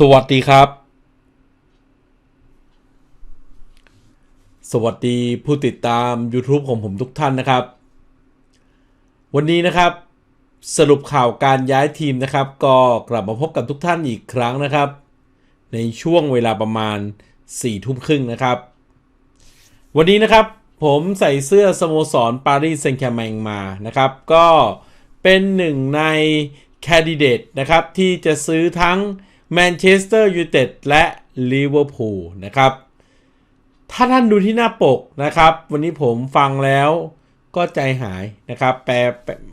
สวัสดีครับ สวัสดีผู้ติดตาม YouTube ของผมทุกท่านนะครับ วันนี้นะครับ สรุปข่าวการย้ายทีมนะครับ ก็กลับมาพบกับทุกท่านอีกครั้งนะครับ ในช่วงเวลาประมาณ4ทุ่มครึ่งนะครับ วันนี้นะครับผมใส่เสื้อสโมสรปารีสแซงต์แชร์แมงมานะครับ ก็เป็นหนึ่งในแคนดิเดตนะครับที่จะซื้อทั้ง แมนเชสเตอร์ยูไนเต็ดและลิเวอร์พูลนะครับ ถ้าท่านดูที่หน้าปกนะครับ วันนี้ผมฟังแล้วก็ใจหายนะครับ แปล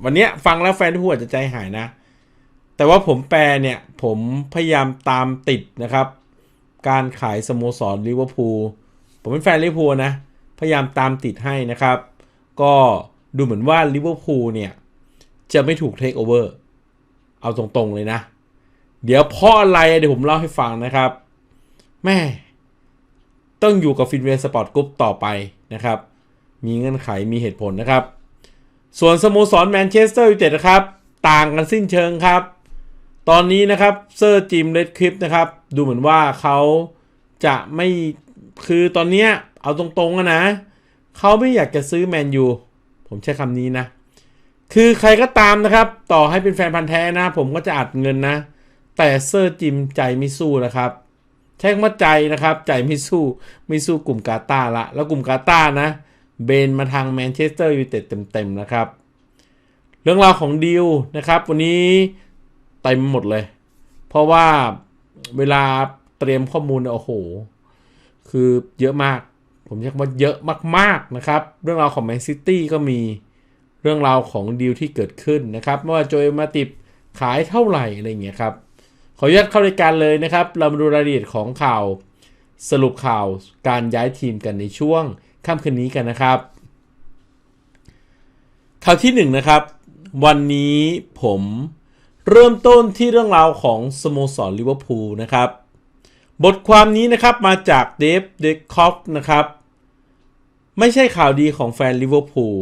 วันนี้ฟังแล้วแฟนผู้อาจจะใจหายนะ แต่ว่าผมแปลเนี่ย ผมพยายามตามติดนะครับ การขายสโมสรลิเวอร์พูลผมเป็นแฟนลิเวอร์พูลนะ พยายามตามติดให้นะครับ ก็ดูเหมือนว่าลิเวอร์พูลเนี่ย จะไม่ถูกเทคโอเวอร์เอาตรงๆเลยนะ เดี๋ยวพราะอะไรเดี๋ยวผมเล่าให้ฟังนะครับ แม่ ต้องอยู่กับฟินเวสปอร์ตกรุ๊ปต่อไปนะครับ มีเงื่อนไขมีเหตุผลนะครับ ส่วนสโมสรแมนเชสเตอร์ยูไนเต็ดนะครับ ต่างกันสิ้นเชิงครับ ตอนนี้นะครับเซอร์จิมเลดคลิปนะครับ ดูเหมือนว่าเขาจะไม่คือตอนเนี้ยเอาตรงๆอะนะ เขาไม่อยากจะซื้อแมนยูผมใช้คำนี้นะ คือใครก็ตามนะครับ ต่อให้เป็นแฟนพันธ์แท้นะ ผมก็จะอัดเงินนะ แต่เซอร์จิมใจไม่สู้นะครับ ใช้คำว่าใจนะครับ ใจไม่สู้ไม่สู้กลุ่มกาตาร์ละ แล้วกลุ่มกาตาร์นะ เบนมาทางแมนเชสเตอร์ยูไนเต็ดเต็มๆนะครับ เรื่องราวของดีลนะครับ วันนี้เต็มหมดเลย เพราะว่าเวลาเตรียมข้อมูลโอ้โห คือเยอะมาก ผมใช้คำว่าเยอะมากๆนะครับ เรื่องราวของแมนซิตี้ก็มีเรื่องราวของดีลที่เกิดขึ้นนะครับไม่ว่าโจเอมาติบขายเท่าไหร่อะไรเงี้ยครับ ขออนุญาตเข้ารายการเลยนะครับ เรามาดูรายละเอียดของข่าวสรุปข่าวการย้ายทีมกันในช่วงค่ำคืนนี้กันนะครับ ข่าวที่1นนะครับ วันนี้ผมเริ่มต้นที่เรื่องราวของสโมสรลิเวอร์พูลนะครับ บทความนี้นะครับมาจากเดฟเดคอฟนะครับ ไม่ใช่ข่าวดีของแฟนลิเวอร์พูล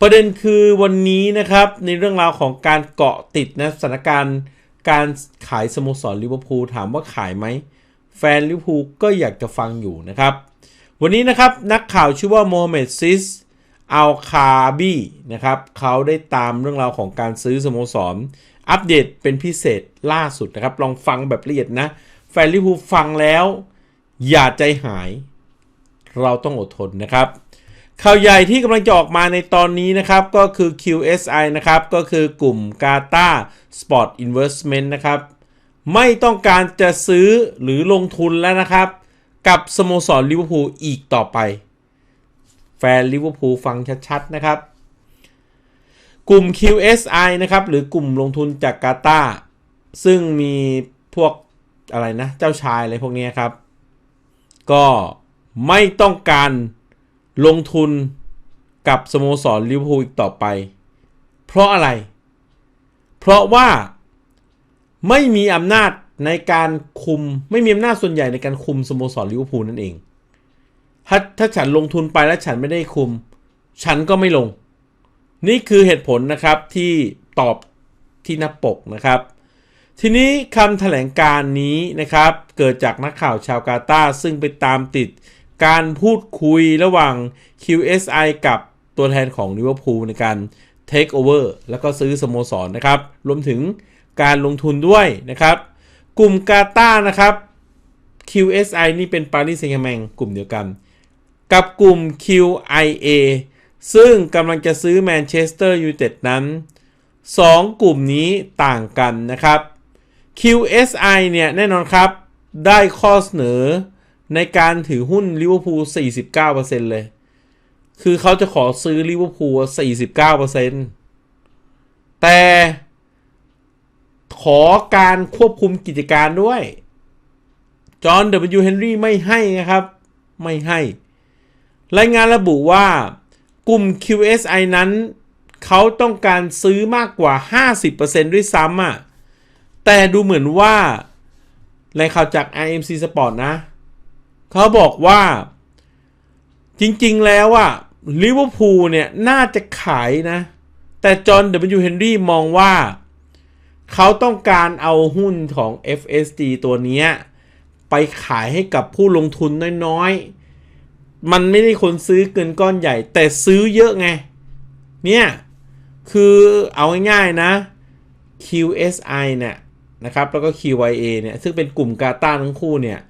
ประเด็นคือวันนี้นะครับในเรื่องราวของการเกาะติดนะสถานการณ์ การขายสโมสรลิเวอร์พูลถามว่าขายไหม แฟนลิเวอร์พูลก็อยากจะฟังอยู่นะครับ วันนี้นะครับนักข่าวชื่อว่าโมเมดซิสอัลคาบีนะครับเขาได้ตามเรื่องราวของการซื้อสโมสร อัปเดตเป็นพิเศษล่าสุดนะครับ ลองฟังแบบละเอียดนะ แฟนลิเวอร์พูลฟังแล้ว อย่าใจหาย เราต้องอดทนนะครับ ข่าวใหญ่ที่กำลังจะออกมาในตอนนี้นะครับ ก็คือ QSI นะครับ ก็คือกลุ่ม Qatar Sport Investment นะครับ ไม่ต้องการจะซื้อหรือลงทุนแล้วนะครับ กับสโมสรลิเวอร์พูลอีกต่อไป แฟนลิเวอร์พูลฟังชัดๆนะครับ กลุ่ม QSI นะครับ หรือกลุ่มลงทุนจากกาตาซึ่งมีพวกอะไรนะ เจ้าชายอะไรพวกนี้ครับ ก็ไม่ต้องการ ลงทุนกับสโมสรลิเวอร์พูลอีกต่อไป เพราะอะไร เพราะว่าไม่มีอำนาจในการคุมไม่มีอำนาจส่วนใหญ่ในการคุมสโมสรลิเวอร์พูลนั่นเอง ถ้าถ้าฉันลงทุนไปแล้วฉันไม่ได้คุม ฉันก็ไม่ลง นี่คือเหตุผลนะครับที่ตอบที่หน้าปกนะครับ ทีนี้คำแถลงการนี้นะครับ เกิดจากนักข่าวชาวกาตาร์ซึ่งไปตามติด การพูดคุยระหว่าง QSI กับตัวแทนของลิเวอร์พูลในการ Take Over แล้วก็ซื้อสโมสรนะครับ รวมถึงการลงทุนด้วยนะครับ กลุ่มกาตานะครับ QSI นี่เป็นปารีสแซงต์แมงกลุ่มเดียวกัน กับกลุ่ม QIA ซึ่งกำลังจะซื้อแมนเชสเตอร์ยูไนเต็ดนั้น 2 กลุ่มนี้ต่างกันนะครับ QSI เนี่ยแน่นอนครับ ได้ข้อเสนอ ในการถือหุ้นลิเวอร์พูล49%เลย คือเขาจะขอซื้อลิเวอร์พูล49%แต่ขอการควบคุมกิจการด้วย จอห์น W. เฮนรี่ไม่ให้นะครับ ไม่ให้ รายงานระบุว่ากลุ่ม QSI นั้น เขาต้องการซื้อมากกว่า 50%ด้วยซ้ำอะ แต่ดูเหมือนว่ารายข่าวจาก IMC Sport นะ เขาบอกว่า จริงๆแล้วอะลิเวอร์พูลเนี่ย น่าจะขายนะ แต่จอห์นเดวิลเฮนรี่มองว่า เขาต้องการเอาหุ้นของ FSD ตัวนี้ไปขายให้กับผู้ลงทุนน้อยๆ มันไม่ได้คนซื้อเกินก้อนใหญ่ แต่ซื้อเยอะไง เนี่ย คือเอาง่ายๆนะ QSI เนี่ยนะครับ แล้วก็ QYA เนี่ย ซึ่งเป็นกลุ่มกาตาทั้งคู่เนี่ย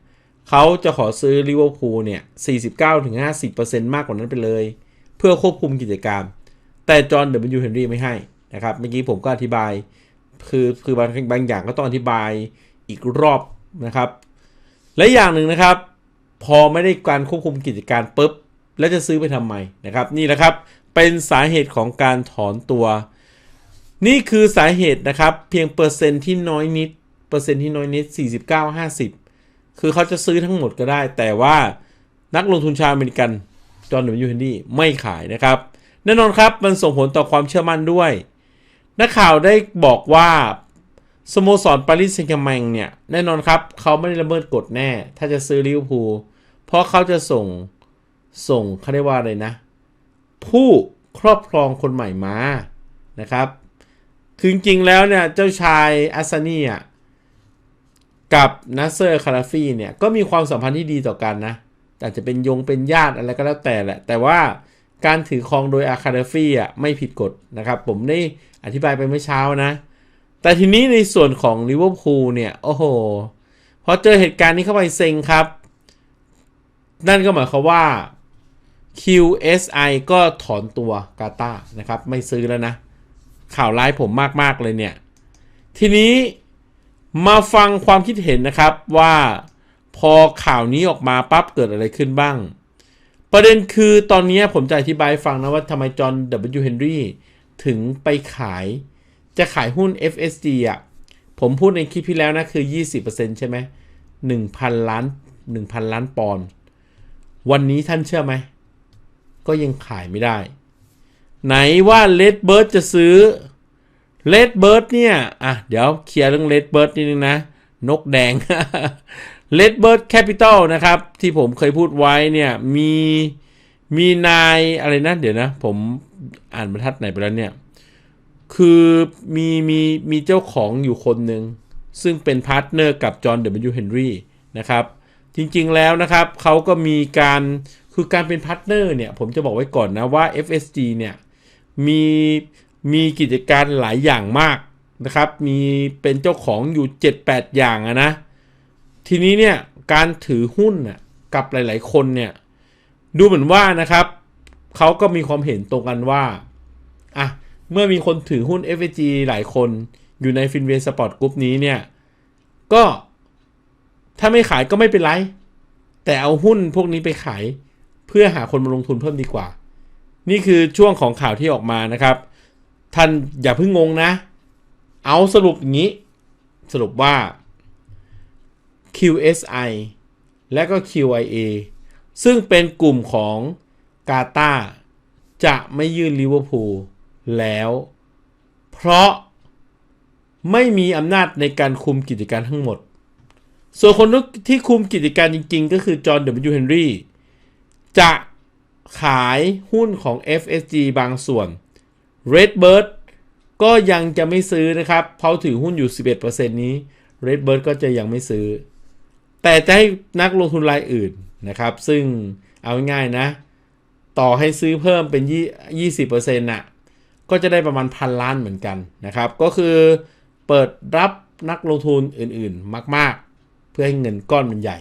เขาจะขอซื้อลิเวอร์พูลเนี่ย 49-50%มากกว่านั้นไปเลย เพื่อควบคุมกิจการแต่จอห์นเดวิลเฮนรี่ไม่ให้นะครับ เมื่อกี้ผมก็อธิบาย คือคือบางบางอย่างก็ต้องอธิบายอีกรอบนะครับ และอย่างหนึ่งนะครับ พอไม่ได้การควบคุมกิจการปุ๊บ แล้วจะซื้อไปทำไมนะครับ นี่แหละครับ เป็นสาเหตุของการถอนตัว นี่คือสาเหตุนะครับ เพียงเปอร์เซ็นต์ที่น้อยนิด เปอร์เซ็นต์ที่น้อยนิด 49 50 คือเขาจะซื้อทั้งหมดก็ได้ แต่ว่านักลงทุนชาวอเมริกันจอห์นเดวิลยูเฮนดี้ไม่ขายนะครับ แน่นอนครับมันส่งผลต่อความเชื่อมั่นด้วย นักข่าวได้บอกว่าสโมสรปารีสแซงต์แชร์แมงเนี่ย แน่นอนครับ เขาไม่ได้ละเมิดกฎแน่ ถ้าจะซื้อลิเวอร์พูลเพราะเขาจะส่งส่งเขาเรียกว่าอะไรนะ ผู้ครอบครองคนใหม่มานะครับ คือจริงๆแล้วเนี่ย เจ้าชายอัสซานีอะ กับนัสเซอร์คาราฟีเนี่ยก็มีความสัมพันธ์ที่ดีต่อกันนะอาจจะเป็นยงเป็นญาติอะไรก็แล้วแต่แหละ แต่ว่าการถือครองโดยอาคาเดฟี่อะไม่ผิดกฎนะครับ ผมได้อธิบายไปเมื่อเช้านะ แต่ทีนี้ในส่วนของลิเวอร์พูลเนี่ย โอ้โห พอเจอเหตุการณ์นี้เข้าไปเซ็งครับ นั่นก็หมายความว่า QSI ก็ถอนตัวกาตานะครับ ไม่ซื้อแล้วนะ ข่าวร้ายผมมาก ๆ เลยเนี่ย ทีนี้ มาฟังความคิดเห็นนะครับว่าพอข่าวนี้ออกมาปั๊บเกิดอะไรขึ้นบ้าง ประเด็นคือตอนนี้ผมจะอธิบายฟังนะว่าทำไมจอห์น W. Henry ถึงไปขายจะขายหุ้น FSD อะ ผมพูดในคลิปที่แล้วนะ คือ 20%ใช่ไหม1,000 ล้าน 1,000 ล้านปอนด์วันนี้ท่านเชื่อไหม ก็ยังขายไม่ได้ ไหนว่า Red Bird จะซื้อ Red Bird เนี่ย อะ เดี๋ยวเคลียร์เรื่อง Red Bird นิดนึงนะ นกแดง Red Bird Capital นะครับ ที่ผมเคยพูดไว้เนี่ย มีมีนายอะไรนะ เดี๋ยวนะ ผมอ่านบรรทัดไหนไปแล้วเนี่ย คือมีมีมีเจ้าของอยู่คนหนึ่ง ซึ่งเป็นพาร์ทเนอร์กับจอห์นเดวิลเฮนรี่นะครับ จริงๆแล้วนะครับเขาก็มีการคือการเป็นพาร์ทเนอร์เนี่ย ผมจะบอกไว้ก่อนนะว่า FSG เนี่ยมี มีกิจการหลายอย่างมากนะครับ มีเป็นเจ้าของอยู่ 7-8 อย่างอะนะ ทีนี้เนี่ยการถือหุ้นน่ะกับหลาย ๆ คนเนี่ยดูเหมือนว่านะครับเขาก็มีความเห็นตรงกันว่าอะเมื่อมีคนถือหุ้น FG หลายคนอยู่ในฟินเวสปอร์ตกรุ๊ปนี้เนี่ย ก็ถ้าไม่ขายก็ไม่เป็นไร แต่เอาหุ้นพวกนี้ไปขาย เพื่อหาคนมาลงทุนเพิ่มดีกว่า นี่คือช่วงของข่าวที่ออกมานะครับ ท่านอย่าเพิ่งงงนะ เอาสรุปอย่างนี้ สรุปว่า QSI และก็ QIA ซึ่งเป็นกลุ่มของกาตาจะไม่ยื่นลิเวอร์พูลแล้ว เพราะไม่มีอำนาจในการคุมกิจการทั้งหมด ส่วนคนที่คุมกิจการจริงๆ ก็คือจอห์นเดวิลเฮนรี่จะขายหุ้นของ FSG บางส่วน Redbird ก็ยังจะไม่ซื้อนะครับเพราะถือหุ้นอยู่ 11%นี้ Redbird ก็จะยังไม่ซื้อ แต่จะให้นักลงทุนรายอื่นนะครับ ซึ่งเอาง่ายๆนะ ต่อให้ซื้อเพิ่มเป็น 20%น่ะก็จะได้ประมาณพันล้านเหมือนกันนะครับ ก็คือเปิดรับนักลงทุนอื่นๆ มากๆ เพื่อให้เงินก้อนมันใหญ่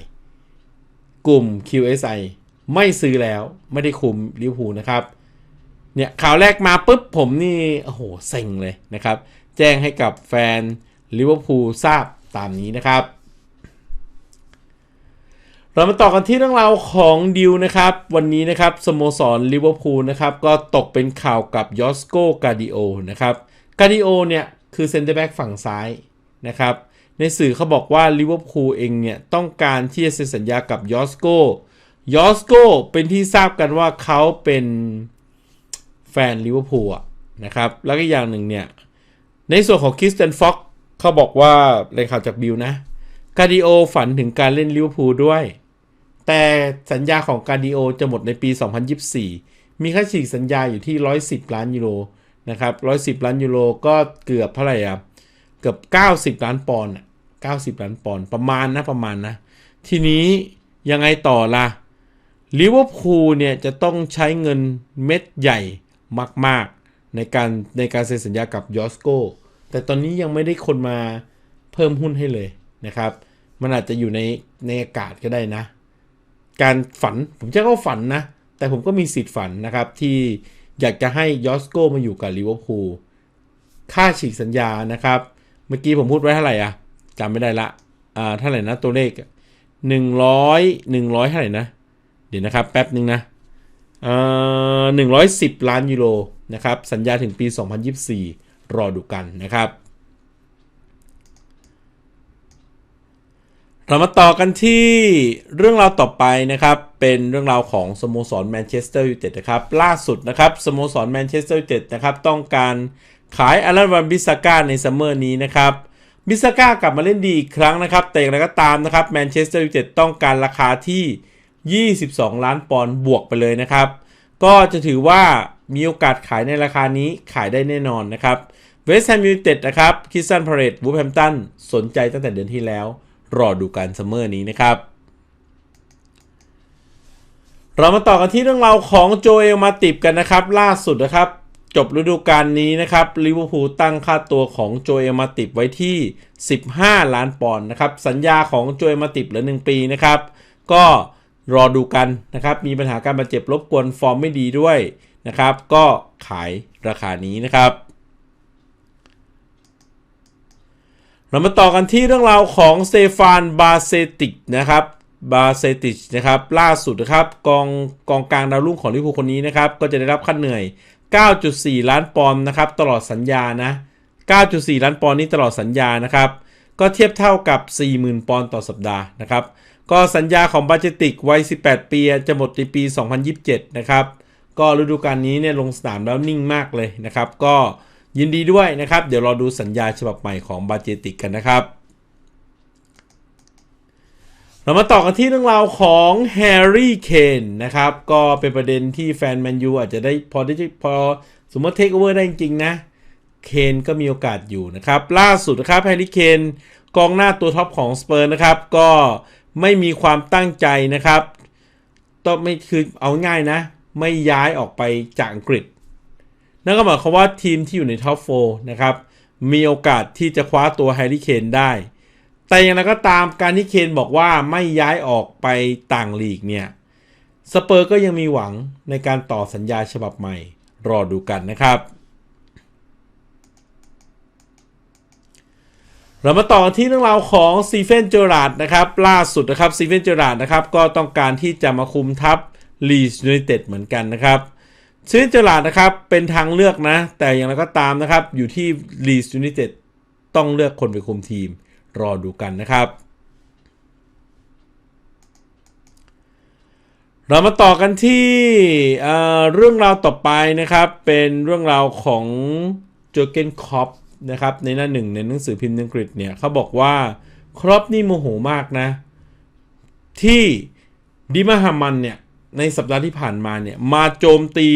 กลุ่ม QSI ไม่ซื้อแล้วไม่ได้คุมลิวพูนะครับ เนี่ยข่าวแรกมาปุ๊บผมนี่โอ้โหเซ็งเลยนะครับ แจ้งให้กับแฟนลิเวอร์พูลทราบตามนี้นะครับ เรามาต่อกันที่เรื่องราวของดิวนะครับ วันนี้นะครับสโมสรลิเวอร์พูลนะครับก็ตกเป็นข่าวกับยอสโกกาดิโอนะครับกาดิโอเนี่ยคือเซนเตอร์แบ็กฝั่งซ้ายนะครับในสื่อเขาบอกว่าลิเวอร์พูลเองเนี่ยต้องการที่จะเซ็นสัญญากับยอสโกยอสโกเป็นที่ทราบกันว่าเขาเป็น แฟนลิเวอร์พูลนะครับ แล้วก็อย่างหนึ่งเนี่ย ในส่วนของคริสเตนฟ็อกเขาบอกว่าเรยนข่าวจากบิลนะกาดิโอฝันถึงการเล่นลิเวอร์พูลด้วย แต่สัญญาของกาดิโอจะหมดในปี 2024 มีค่าฉีกสัญญาอยู่ที่ 110 ล้านยูโรนะครับ110 ล้านยูโรก็เกือบเท่าไหร่อะเกือบ 90 ล้านปอนด์90 ล้านปอนด์ประมาณนะประมาณนะ ทีนี้ยังไงต่อล่ะลิเวอร์พูลเนี่ยจะต้องใช้เงินเม็ดใหญ่ มาก ๆ ในการในการเซ็นสัญญากับยอสโกแต่ตอนนี้ยังไม่ได้คนมาเพิ่มหุ้นให้เลยนะครับ มันอาจจะอยู่ในในอากาศก็ได้นะ การฝันผมจะก็ฝันนะ แต่ผมก็มีสิทธิ์ฝันนะครับ ที่อยากจะให้ยอสโกมาอยู่กับลิเวอร์พูลค่าฉีกสัญญานะครับ เมื่อกี้ผมพูดไว้เท่าไหร่อะจำไม่ได้ละอ่าเท่าไหร่นะตัวเลขหนึ่งร้อยหนึ่งร้อยเท่าไหร่นะ เดี๋ยวนะครับแป๊บหนึ่งนะ หนึ่งร้อยสิบล้านยูโรนะครับ สัญญาถึงปี 2024 รอดูกันนะครับ เรามาต่อกันที่เรื่องราวต่อไปนะครับ เป็นเรื่องราวของสโมสรแมนเชสเตอร์ยูไนเต็ดนะครับ ล่าสุดนะครับสโมสรแมนเชสเตอร์ยูไนเต็ดนะครับต้องการขายอารันวันบิสก้าในซัมเมอร์นี้นะครับบิสก้ากลับมาเล่นดีอีกครั้งนะครับ แต่อย่างไรก็ตามนะครับแมนเชสเตอร์ยูไนเต็ดต้องการราคาที่ 22 ล้านปอนด์บวกไปเลยนะครับ ก็จะถือว่ามีโอกาสขายในราคานี้ขายได้แน่นอนนะครับเวสต์แฮมยูไนเต็ดนะครับคิสซันพาเรตวูแฮมตันสนใจตั้งแต่เดือนที่แล้ว รอดูกันซัมเมอร์นี้นะครับ เรามาต่อกันที่เรื่องราวของโจเอลมาติบกันนะครับ ล่าสุดนะครับ จบฤดูกาลนี้นะครับลิเวอร์พูลตั้งค่าตัวของโจเอลมาติบไว้ที่ 15 ล้านปอนด์นะครับ สัญญาของโจเอลมาติบเหลือ 1 ปีนะครับ ก็ รอดูกันนะครับ มีปัญหาการบาดเจ็บรบกวนฟอร์มไม่ดีด้วยนะครับ ก็ขายราคานี้นะครับ เรามาต่อกันที่เรื่องราวของเตฟานบาเซติกนะครับบาเซติกนะครับล่าสุดนะครับกองกองกลางดาวรุ่งของลิเวอร์พูลคนนี้นะครับก็จะได้รับค่าเหนื่อย 9.4 ล้านปอนด์นะครับตลอดสัญญานะ 9.4 ล้านปอนด์นี้ตลอดสัญญานะครับก็เทียบเท่ากับ 40,000 ปอนด์ต่อสัปดาห์นะครับ ก็สัญญาของบาเจติกวัย 18 ปี จะหมดในปี 2027 นะครับ ก็ฤดูกาลนี้เนี่ยลงสนามแล้วนิ่งมากเลยนะครับ ก็ยินดีด้วยนะครับ เดี๋ยวรอดูสัญญาฉบับใหม่ของบาเจติกกันนะครับ เรามาต่อกันที่เรื่องราวของแฮร์รี่เคนนะครับ ก็เป็นประเด็นที่แฟนแมนยูอาจจะได้พอได้พอสมมติเทคโอเวอร์ได้จริงนะเคนก็มีโอกาสอยู่นะครับ ล่าสุดนะครับแฮร์รี่เคนกองหน้าตัวท็อปของสเปอร์นะครับ ก็ ไม่มีความตั้งใจนะครับต้องไม่คือเอาง่ายนะ ไม่ย้ายออกไปจากอังกฤษ นั่นก็หมายความว่าทีมที่อยู่ในท็อปโฟนะครับ มีโอกาสที่จะคว้าตัวแฮร์รี่เคนได้ แต่อย่างไรก็ตามการที่เคนบอกว่าไม่ย้ายออกไปต่างลีกเนี่ยสเปอร์ก็ยังมีหวังในการต่อสัญญาฉบับใหม่ รอดูกันนะครับ เรามาต่อที่เรื่องราวของซีเฟนเจอราดนะครับล่าสุดนะครับซีเฟนเจอราดนะครับก็ต้องการที่จะมาคุมทัพลีสยูไนเต็ดเหมือนกันนะครับซีเฟนเจอราดนะครับเป็นทางเลือกนะ แต่อย่างไรก็ตามนะครับ อยู่ที่ลีสยูไนเต็ดต้องเลือกคนไปคุมทีมรอดูกันนะครับ เรามาต่อกันที่เเรื่องราวต่อไปนะครับ เป็นเรื่องราวของโจเกนคอป นะครับในหน้าหนึ่งในหนังสือพิมพ์อังกฤษเนี่ยเขาบอกว่าครอปนี่โมโหมากนะ ที่ดิมาฮามันเนี่ยในสัปดาห์ที่ผ่านมาเนี่ยมาโจมตี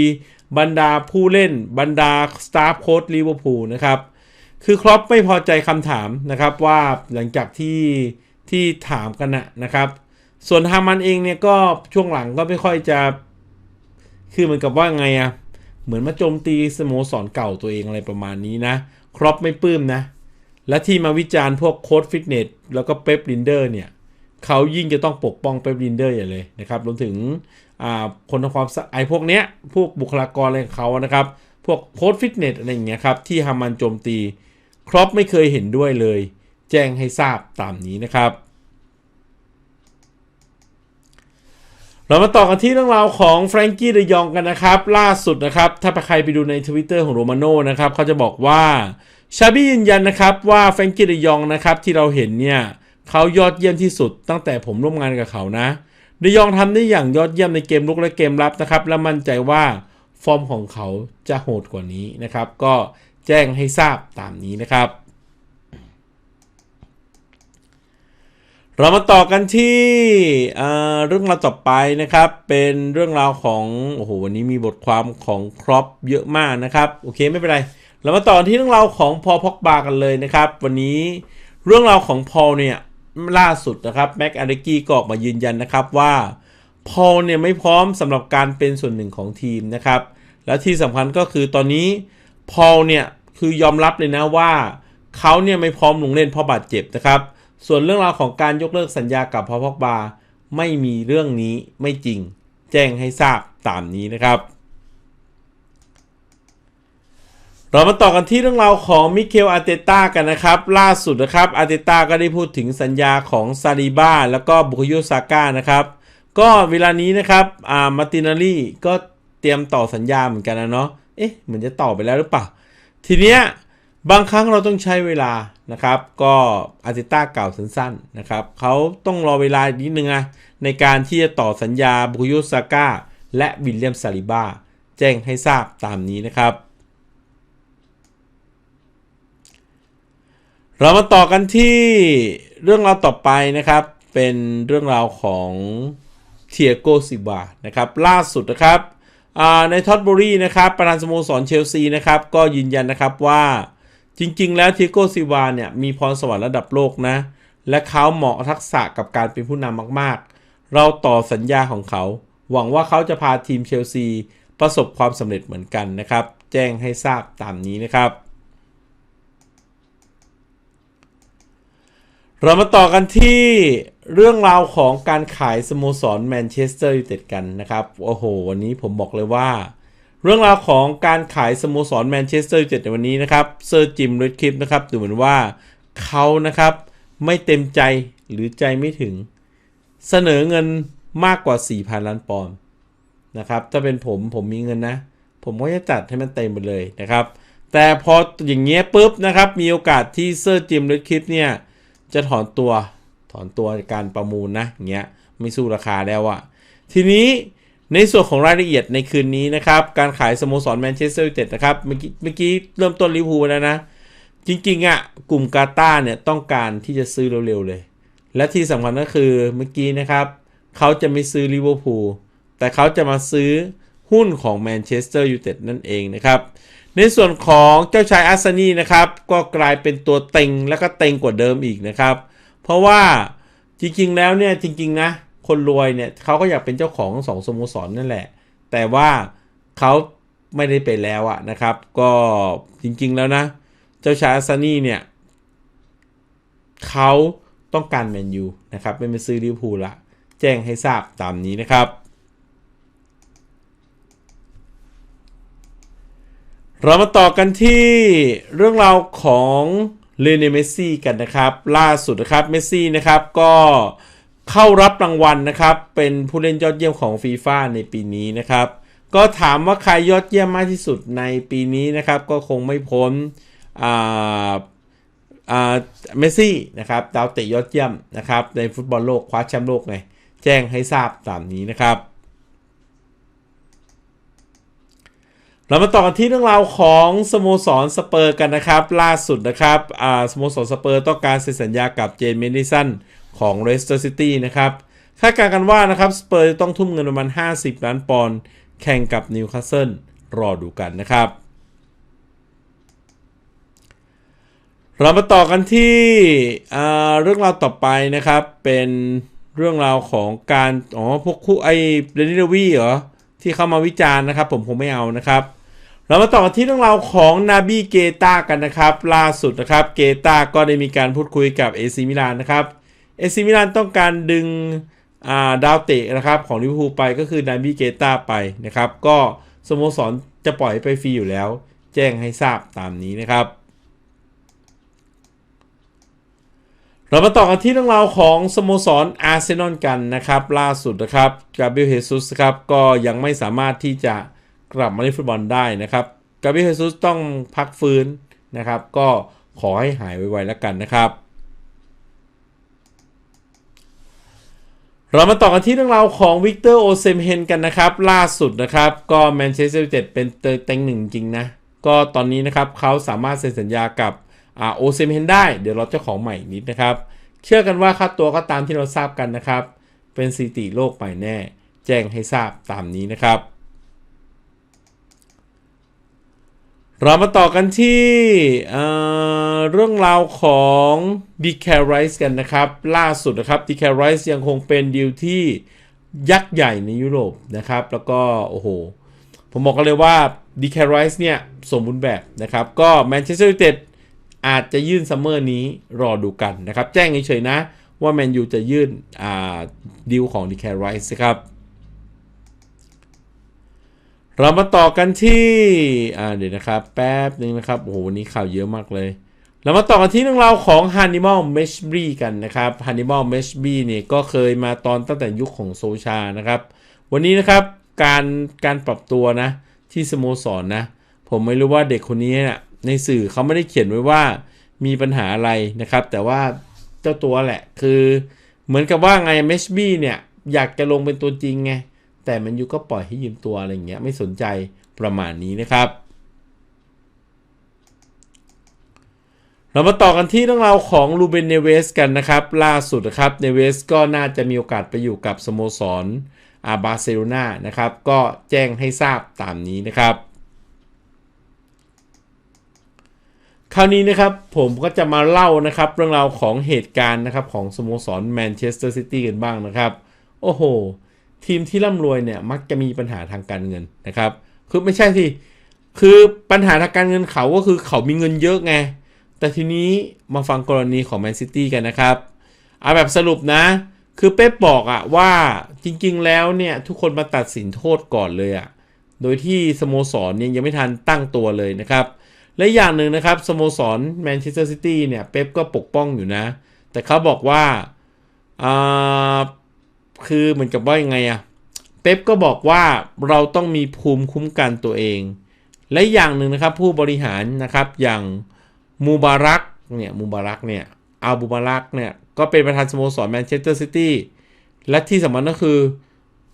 บรรดาผู้เล่นบรรดาสตาฟโค้ดลิเวอร์พูลนะครับคือครอปไม่พอใจคำถามนะครับว่าหลังจากที่ที่ถามกันนะนะครับ ส่วนฮามันเองเนี่ยก็ช่วงหลังก็ไม่ค่อยจะ คือเหมือนกับว่าไงอะเหมือนมาโจมตีสโมสรเก่าตัวเองอะไรประมาณนี้นะ ครอปไม่ปลื้มนะ และที่มาวิจารณ์พวกโค้ดฟิตเนสแล้วก็เป๊ปลินเดอร์เนี่ยเขายิ่งจะต้องปกป้องเป๊ปลินเดอร์อย่างเลยนะครับรวมถึงคนทำความไอพวกเนี้ยพวกบุคลากรอะไรของเขานะครับ พวกโค้ดฟิตเนสอะไรอย่างเงี้ยครับที่ฮามันโจมตี ครอปไม่เคยเห็นด้วยเลย แจ้งให้ทราบตามนี้นะครับ เรามาต่อกันที่เรื่องราวของแฟรงกี้เดยองกันนะครับ ล่าสุดนะครับ ถ้าใครไปดูในทวิตเตอร์ของโรมาโน่นะครับเขาจะบอกว่าชาบี้ยืนยันนะครับว่าแฟรงกี้เดยองนะครับที่เราเห็นเนี่ยเขายอดเยี่ยมที่สุดตั้งแต่ผมร่วมงานกับเขานะเดยองทำได้อย่างยอดเยี่ยมในเกมลุกและเกมรับนะครับ และมั่นใจว่าฟอร์มของเขาจะโหดกว่านี้นะครับ ก็แจ้งให้ทราบตามนี้นะครับ เรามาต่อกันที่เรื่องราวต่อไปนะครับ เป็นเรื่องราวของโอ้โหวันนี้มีบทความของครอปเยอะมากนะครับโอเคไม่เป็นไร เรามาต่อที่เรื่องราวของพอพอกบากันเลยนะครับ วันนี้เรื่องราวของพอเนี่ยล่าสุดนะครับแม็กอาร์กี้ก็ออกมายืนยันนะครับว่าพอเนี่ยไม่พร้อมสำหรับการเป็นส่วนหนึ่งของทีมนะครับ และที่สำคัญก็คือตอนนี้พอเนี่ยคือยอมรับเลยนะว่าเขาเนี่ยไม่พร้อมลงเล่นเพราะบาดเจ็บนะครับ ส่วนเรื่องราวของการยกเลิกสัญญากับพอพอกบาไม่มีเรื่องนี้ไม่จริง แจ้งให้ทราบตามนี้นะครับ เรามาต่อกันที่เรื่องราวของมิเคลอาเตต้ากันนะครับ ล่าสุดนะครับอาเตต้าก็ได้พูดถึงสัญญาของซาลิบ้าแล้วก็บุคโยซาก้านะครับ ก็เวลานี้นะครับอ่ามาตินารีก็เตรียมต่อสัญญาเหมือนกันนะเนาะเอ๊ะเหมือนจะต่อไปแล้วหรือเปล่าทีเนี้ย บางครั้งเราต้องใช้เวลานะครับ ก็อาร์เตต้ากล่าวสั้นๆนะครับเขาต้องรอเวลานิดนึงนะในการที่จะต่อสัญญาบุคโยซาก้าและวิลเลียมซาลิบาแจ้งให้ทราบตามนี้นะครับ เรามาต่อกันที่เรื่องราวต่อไปนะครับ เป็นเรื่องราวของเทียโกซิบานะครับล่าสุดนะครับในท็อตบรีนะครับประธานสโมสรเชลซีนะครับก็ยืนยันนะครับว่า จริงๆ แล้วเทีโกซิบาเนี่ยมีพรสวรรค์ระดับโลกนะ และเขาเหมาะทักษะกับการเป็นผู้นำมากๆ เราต่อสัญญาของเขา หวังว่าเขาจะพาทีมเชลซี ประสบความสำเร็จเหมือนกันนะครับ แจ้งให้ทราบตามนี้นะครับ เรามาต่อกันที่เรื่องราวของการขายสโมสรแมนเชสเตอร์ยูไนเต็ดกันนะครับ โอ้โห วันนี้ผมบอกเลยว่า รื่องราวของการขายสโมสรแมนเชสเตอร์ยูไนเต็ดในวันนี้นะครับเซอร์จิมเรดคลิปนะครับดูเหมือนว่าเขานะครับไม่เต็มใจหรือใจไม่ถึง เสนอเงินมากกว่า 4,000 ล้านปอนด์นะครับถ้าเป็นผมผมมีเงินนะ ผมก็จะจัดให้มันเต็มไปเลยนะครับ แต่พออย่างเงี้ยปุ๊บนะครับ มีโอกาสที่เซอร์จิมเรดคลิปเนี่ยจะถอนตัวถอนตัวการประมูลนะอย่างเงี้ยไม่สู้ราคาแล้วอะทีนี้ ในส่วนของรายละเอียดในคืนนี้นะครับ การขายสโมสรแมนเชสเตอร์ยูไนเต็ดนะครับ เมื่อกี้เมื่อกี้เริ่มต้นลิเวอร์พูลแล้วนะ จริงๆอะ่ะกลุ่มกาตาเนี่ยต้องการที่จะซื้อเร็วๆเลย และที่สำคัญก็คือเมื่อกี้นะครับ เขาจะไม่ซื้อลิเวอร์พูลแต่เขาจะมาซื้อหุ้นของแมนเชสเตอร์ยูไนเต็ดนั่นเองนะครับ ในส่วนของเจ้าชายอาร์เซนีนะครับ ก็กลายเป็นตัวเต็งและก็เต็งกว่าเดิมอีกนะครับ เพราะว่าจริงๆแล้วเนี่ยจริง ๆ นะ คนรวยเนี่ยเขาก็อยากเป็นเจ้าของสองสโมสรนั่นแหละ แต่ว่าเขาไม่ได้ไปแล้วอะนะครับ ก็จริงๆแล้วนะ เจ้าชายอานี่เนี่ยเขาต้องการแมนยูนะครับไม่ไปซื้อลิเวอร์พูลละแจ้งให้ทราบตามนี้นะครับ เรามาต่อกันที่เรื่องราวของเลเนเมซี่กันนะครับ ล่าสุดนะครับเมซี่นะครับก็ เข้ารับรางวัลนะครับ เป็นผู้เล่นยอดเยี่ยมของฟีฟ่าในปีนี้นะครับ ก็ถามว่าใครยอดเยี่ยมมากที่สุดในปีนี้นะครับ ก็คงไม่พ้นอ่าอ่าเมสซี่นะครับดาวเตะยอดเยี่ยมนะครับ ในฟุตบอลโลกคว้าแชมป์โลกไงแจ้งให้ทราบตามนี้นะครับเรามาต่อกันที่เรื่องราวของสโมสรสเปอร์กันนะครับ ล่าสุดนะครับอ่าสโมสรสเปอร์ต้องการเซ็นสัญญากับเจนเมดิสัน ของเรสเตอร์ซิตี้นะครับคาดการณ์กันว่านะครับสเปอร์ต้องทุ่มเงินประมาณ 50 ล้านปอนด์แข่งกับนิวคาสเซิลรอดูกันนะครับ เรามาต่อกันที่เรื่องราวต่อไปนะครับ เป็นเรื่องราวของการอ๋อพวกคู่ไอเรนิลวีเหรอที่เข้ามาวิจารณ์นะครับ ผมคงไม่เอานะครับ เรามาต่อกันที่เรื่องราวของนาบีเกตากันนะครับ ล่าสุดนะครับ เกตาก็ได้มีการพูดคุยกับเอซิมิลานนะครับ เอซิมิลานต้องการดึงดาวเตะนะครับของลิเวอร์พูลไปก็คือนาบีเกตาไปนะครับ ก็สโมสรจะปล่อยไปฟรีอยู่แล้ว แจ้งให้ทราบตามนี้นะครับ เรามาต่อกันที่เรื่องราวของสโมสรอาร์เซนอลกันนะครับ ล่าสุดนะครับกาเบรียลเฮซุสครับก็ยังไม่สามารถที่จะกลับมาเล่นฟุตบอลได้นะครับกาเบรียลเฮซุสต้องพักฟื้นนะครับ ก็ขอให้หายไวๆแล้วกันนะครับ เรามาต่อกันที่เรื่องราวของวิกเตอร์โอเซมเฮนกันนะครับ ล่าสุดนะครับ ก็แมนเชสเตอร์ยูไนเต็ดเป็นเต็งหนึ่งจริงนะ ก็ตอนนี้นะครับเขาสามารถเซ็นสัญญากับโอเซมเฮนได้ เดี๋ยวเราเจ้าของใหม่นิดนะครับ เชื่อกันว่าค่าตัวก็ตามที่เราทราบกันนะครับ เป็นสถิติโลกใหม่แน่ แจ้งให้ทราบตามนี้นะครับ เรามาต่อกันที่เเรื่องราวของดีแคไรส์กันนะครับ ล่าสุดนะครับดีแคไรส์ยังคงเป็นดีลที่ยักษ์ใหญ่ในยุโรปนะครับ แล้วก็โอ้โห ผมบอกกันเลยว่าดีแคไรส์เนี่ยสมบูรณ์แบบนะครับ ก็แมนเชสเตอร์ยูไนเต็ดอาจจะยื่นซัมเมอร์นี้รอดูกันนะครับ แจ้งเฉยๆนะว่าแมนยูจะยื่นดีลของดีแคไรส์ครับ เรามาต่อกันที่อ่าเดี๋ยวนะครับ แป๊บหนึ่งนะครับ โอ้โหวันนี้ข่าวเยอะมากเลย เรามาต่อกันที่เรื่องราวของ Hannibal m e s h b r y กันนะครับ Hannibal m e s h b r y เนี่ยก็เคยมาตอนตั้งแต่ยุคของโซชานะครับ วันนี้นะครับการการปรับตัวนะ ที่สโมสรนนะ ผมไม่รู้ว่าเด็กคนนี้เนี่ยในสื่อเขาไม่ได้เขียนไว้ว่ามีปัญหาอะไรนะครับ แต่ว่าเจ้าตัวแหละคือ เหมือนกับว่าไงเมชบี้เนี่ยอยากจะลงเป็นตัวจริงไง แต่มันยูก็ปล่อยให้ยืมตัวอะไรอย่างเงี้ยไม่สนใจประมาณนี้นะครับ เรามาต่อกันที่เรื่องราวของลูเบนเนเวสกันนะครับ ล่าสุดนะครับเนเวสก็น่าจะมีโอกาสไปอยู่กับสโมสรอาบาเซโลนานะครับ ก็แจ้งให้ทราบตามนี้นะครับคราวนี้นะครับผมก็จะมาเล่านะครับเรื่องราวของเหตุการณ์นะครับของสโมสรแมนเชสเตอร์ซิตี้กันบ้างนะครับ โอ้โห ทีมที่ร่ำรวยเนี่ยมักจะมีปัญหาทางการเงินนะครับ คือไม่ใช่สิคือปัญหาทางการเงินเขาก็คือเขามีเงินเยอะไง แต่ทีนี้มาฟังกรณีของแมนซิตี้กันนะครับ เอาแบบสรุปนะ คือเป๊ปบอกอะว่าจริงๆแล้วเนี่ย ทุกคนมาตัดสินโทษก่อนเลยอะโดยที่สโมสรเนี่ยยังไม่ทันตั้งตัวเลยนะครับ และอย่างหนึ่งนะครับสโมสรแมนเชสเตอร์ซิตี้เนี่ยเป๊ปก็ปกป้องอยู่นะ แต่เขาบอกว่าอ่า คือเหมือนกับว่ายังไงอะเป๊ปก็บอกว่าเราต้องมีภูมิคุ้มกันตัวเอง และอย่างหนึ่งนะครับผู้บริหารนะครับอย่างมูบารักเนี่ยมูบารักเนี่ยอัลบูบารักเนี่ยก็เป็นประธานสโมสรแมนเชสเตอร์ซิตี้และที่สำคัญก็คือ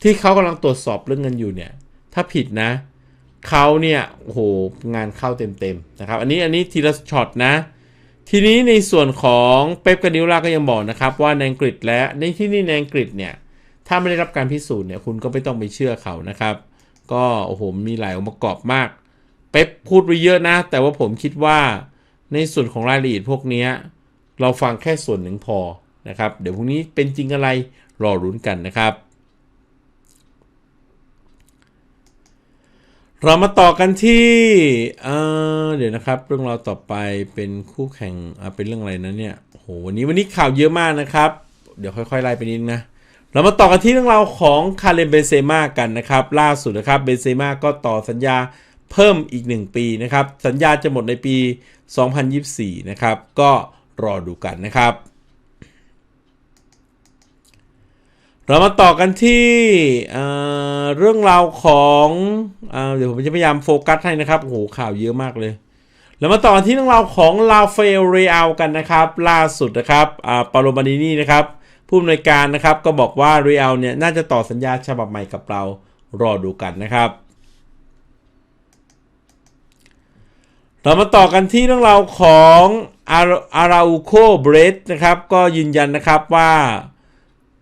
ที่เขากำลังตรวจสอบเรื่องเงินอยู่เนี่ย ถ้าผิดนะเขาเนี่ยโอ้โหงานเข้าเต็มๆนะครับ อันนี้อันนี้ทีละช็อตนะ ทีนี้ในส่วนของเป๊ปกานิล่าก็ยังบอกนะครับว่าในอังกฤษและในที่นี่ในอังกฤษเนี่ย ถ้าไม่ได้รับการพิสูจน์เนี่ยคุณก็ไม่ต้องไปเชื่อเขานะครับ ก็โอ้โหมีหลายองค์ประกอบมาก เป๊ปพูดไปเยอะนะ แต่ว่าผมคิดว่าในส่วนของรายละเอียดพวกนี้เราฟังแค่ส่วนหนึ่งพอนะครับ เดี๋ยวพรุ่งนี้เป็นจริงอะไรรอรุ้นกันนะครับ เรามาต่อกันที่เเดี๋ยวนะครับ เรื่องราวต่อไปเป็นคู่แข่งเป็นเรื่องอะไรนะเนี่ยโหวันนี้วันนี้ข่าวเยอะมากนะครับ เดี๋ยวค่อยๆไล่ไปนิดนึงนะ เรามาต่อกันที่เรื่องราวของคาเลมเบนเซม่ากันนะครับ ล่าสุดนะครับเบนเซม่าก็ต่อสัญญาเพิ่มอีก 1 ปีนะครับ สัญญาจะหมดในปี 2024 นะครับ ก็รอดูกันนะครับ เรามาต่อกันที่เเรื่องราวของเอเดี๋ยวผมจะพยายามโฟกัสให้นะครับโอ้โหข่าวเยอะมากเลยเรามาต่อกันที่เรื่องราวของลาเฟลเรอัลกันนะครับ ล่าสุดนะครับปาโลมานินี่นะครับ ผู้อำนวยการนะครับก็บอกว่าเรอัลเนี่ยน่าจะต่อสัญญาฉบับใหม่กับเรารอดูกันนะครับ เรามาต่อกันที่เรื่องราวของอาราอูโคเบรดนะครับ ก็ยืนยันนะครับว่า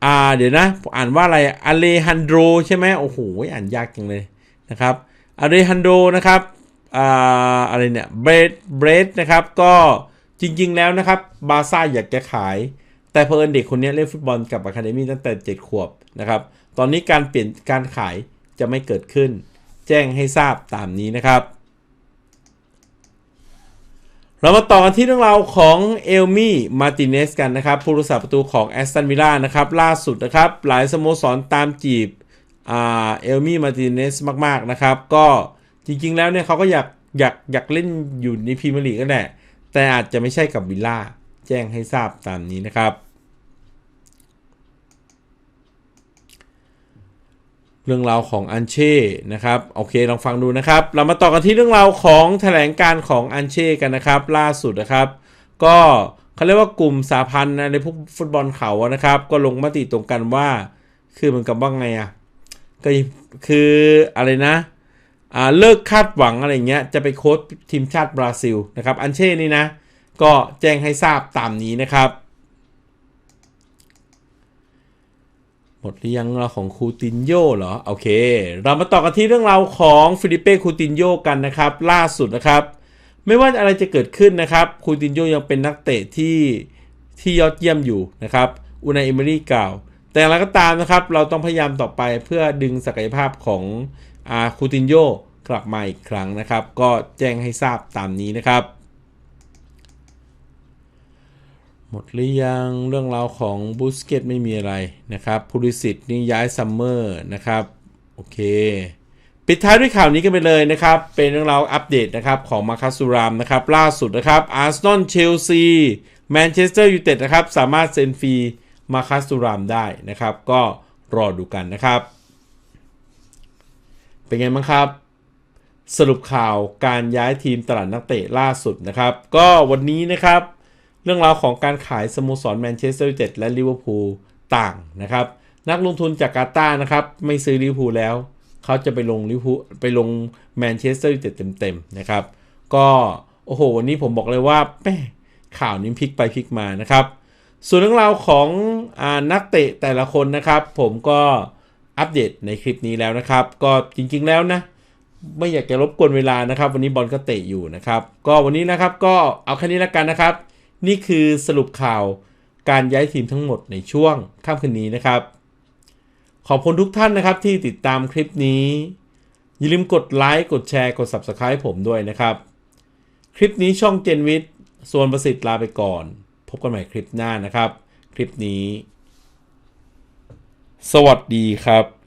อ่าเดี๋ยวนะ อ่านว่าอะไรอเลฮันโดใช่ไหมโอ้โหอ่านยากจังเลยนะครับอเลฮันโดนะครับอ่าอะไรเนี่ยเบรดเบรดนะครับก็จริงๆแล้วนะครับบาซ่าอยากจะขาย แต่เพอเอิญเด็กคนนี้เล่นฟุตบอลกับอะคาเดมี่ตั้งแต่ 7 ขวบนะครับ ตอนนี้การเปลี่ยนการขายจะไม่เกิดขึ้น แจ้งให้ทราบตามนี้นะครับ เรามาต่อกันที่เรื่องราวของเอลมี่มาติเนสกันนะครับ ผู้รักษาประตูของแอสตันวิลล่านะครับ ล่าสุดนะครับ หลายสโมสรตามจีบเอลมี่มาติเนสมาก ๆ นะครับ ก็จริง ๆ แล้วเนี่ยเขาก็อยากอยากอยากเล่นอยู่ในพรีเมียร์ลีกก็แหละแต่อาจจะไม่ใช่กับวิลล่า แจ้งให้ทราบตามนี้นะครับ เรื่องราวของอันเช่นะครับโอเคลองฟังดูนะครับ เรามาต่อกันที่เรื่องราวของแถลงการของอันเช่กันนะครับ ล่าสุดนะครับ ก็เขาเรียกว่ากลุ่มสาพันธ์ในพวกฟุตบอลเขานะครับ ก็ลงมติตรงกันว่า คือเหมือนกับว่าไงอะก็คืออะไรนะอ่าเลิกคาดหวังอะไรเงี้ยจะไปโค้ชทีมชาติบราซิลนะครับอันเช่นี่นะ ก็แจ้งให้ทราบตามนี้นะครับ หมดหรือยังเราของคูตินโยเหรอ โอเค เรามาต่อกันที่เรื่องราวของฟิลิปเป้คูตินโยกันนะครับ ล่าสุดนะครับ ไม่ว่าอะไรจะเกิดขึ้นนะครับ คูตินโยยังเป็นนักเตะที่ที่ยอดเยี่ยมอยู่นะครับอูนายเอเมรี่กล่าวแต่อย่างไรก็ตามนะครับ เราต้องพยายามต่อไปเพื่อดึงศักยภาพของอาคูตินโยกลับมาอีกครั้งนะครับ ก็แจ้งให้ทราบตามนี้นะครับ หมดหรือยังเรื่องราวของบูสเกตไม่มีอะไรนะครับพูริสิตนี่ย้ายซัมเมอร์นะครับโอเค ปิดท้ายด้วยข่าวนี้กันไปเลยนะครับ เป็นเรื่องราวอัปเดตนะครับของมาคัสซูรามนะครับ ล่าสุดนะครับอาร์เซนอลเชลซีแมนเชสเตอร์ยูไนเต็ดนะครับ สามารถเซ็นฟรีมาคัสซูรามได้นะครับ ก็รอดูกันนะครับ เป็นไงบ้างครับสรุปข่าวการย้ายทีมตลาดนักเตะล่าสุดนะครับ ก็วันนี้นะครับ เรื่องราวของการขายสโมสรแมนเชสเตอร์ยูไนเต็ดและลิเวอร์พูลต่างนะครับ นักลงทุนจากกาตาร์นะครับ ไม่ซื้อลิเวอร์พูลแล้ว เขาจะไปลงลิเวอร์พูลไปลงแมนเชสเตอร์ยูไนเต็ดเต็มๆนะครับ ก็โอ้โห วันนี้ผมบอกเลยว่าแม่ข่าวนี้พลิกไปพลิกมานะครับ ส่วนเรื่องราวของอนักเตะแต่ละคนนะครับ ผมก็อัปเดตในคลิปนี้แล้วนะครับ ก็จริงๆแล้วนะไม่อยากจะรบกวนเวลานะครับ วันนี้บอลก็เตะอยู่นะครับ ก็วันนี้นะครับก็เอาแค่นี้แล้วกันนะครับ นี่คือสรุปข่าวการย้ายทีมทั้งหมดในช่วงค่ำคืนนี้นะครับ ขอบคุณทุกท่านนะครับที่ติดตามคลิปนี้ อย่าลืมกดไลค์กดแชร์กด Subscribe ผมด้วยนะครับ คลิปนี้ช่องเจนวิทย์ส่วนประสิทธิ์ลาไปก่อน พบกันใหม่คลิปหน้านะครับ คลิปนี้ สวัสดีครับ